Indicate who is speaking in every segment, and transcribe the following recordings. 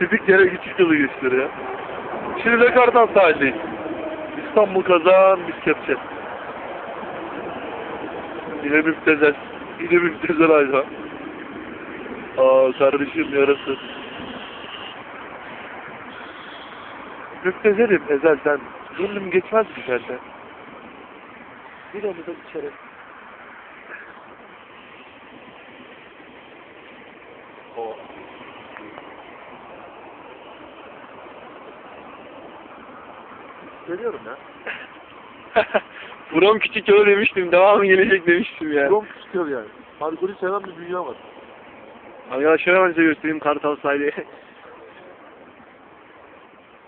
Speaker 1: Dedik yere küçük yılı gösteriyor. Şimdi de Kartal sahildeyiz. İstanbul kazan biz kepçe. Yine müptezel. Yine müptezel hayvan. Aa kardeşim yarası. Müptezelim ezelden. Gönlüm geçmez güzelden. Bir onu da içeri. O. Geliyorum ya.
Speaker 2: Buram küçük yolu demiştim. Devamı gelecek demiştim ya.
Speaker 1: Çok çıkıyor yani. Alkolü seven bir dünya var.
Speaker 2: Arkadaşlar hemen size göstereyim Kartal sahili.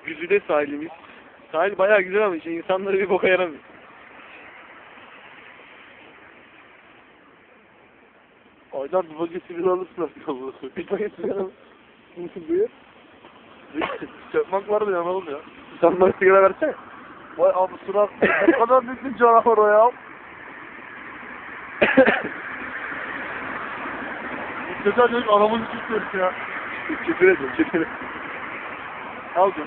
Speaker 2: Güzide sahilimiz. Sahil bayağı güzel ama işte insanları bir boka yaramıyor.
Speaker 1: Aylar bir bagesi bir alırsın aslında.
Speaker 2: Bir paket sigara Buyur.
Speaker 1: Çakmak var mı yanalım ya?
Speaker 2: Sen bana sigara versene.
Speaker 1: Vay abi surat ne kadar büyük bir canavar o ya. Güzel dedik aramızı tutuyoruz ya.
Speaker 2: Küfür ediyorum, küfür.
Speaker 1: Al dur.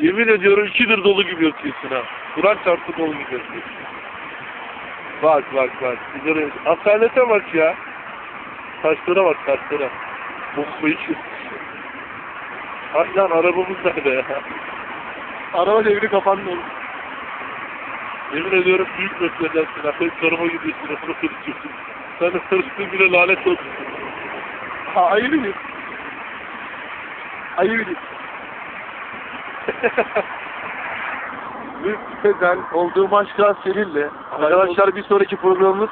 Speaker 2: Yemin ediyorum ikidir dolu gibi yatıyorsun ha. Kur'an çarptı dolu gibi yatıyorsun. Bak bak bak. Sigara Asalete bak ya. Taşlara bak taşlara. Bombayı çöz. Ay lan arabamız nerede ya?
Speaker 1: Araba devri kapandı oğlum.
Speaker 2: Yemin ediyorum büyük mesleğensin. Akıl karıma gidiyorsun. Onu konuşuyorsun. Sen de karıştığın bile lanet olsun.
Speaker 1: Ha ayı bilir. Ayı bilir. Müptezel olduğum aşklar seninle.
Speaker 2: Arkadaşlar bir sonraki programımız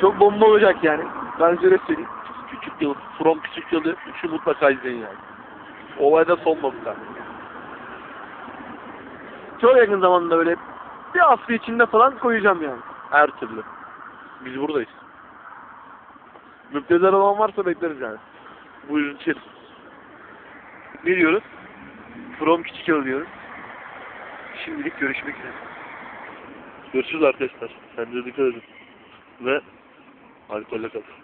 Speaker 2: çok bomba olacak yani. Ben size söyleyeyim. Küçük yıl, From Küçük Yılı 3'ü mutlaka izleyin yani. Olayda son nokta. Çok yakın zamanda böyle bir hafta içinde falan koyacağım yani. Her türlü. Biz buradayız. Müptezel olan varsa bekleriz yani. Buyurun içeri. Ne diyoruz? From Küçük Yılı diyoruz. Şimdilik görüşmek üzere. Görüşürüz arkadaşlar. Kendinize dikkat edin. Ve alkolle kalın.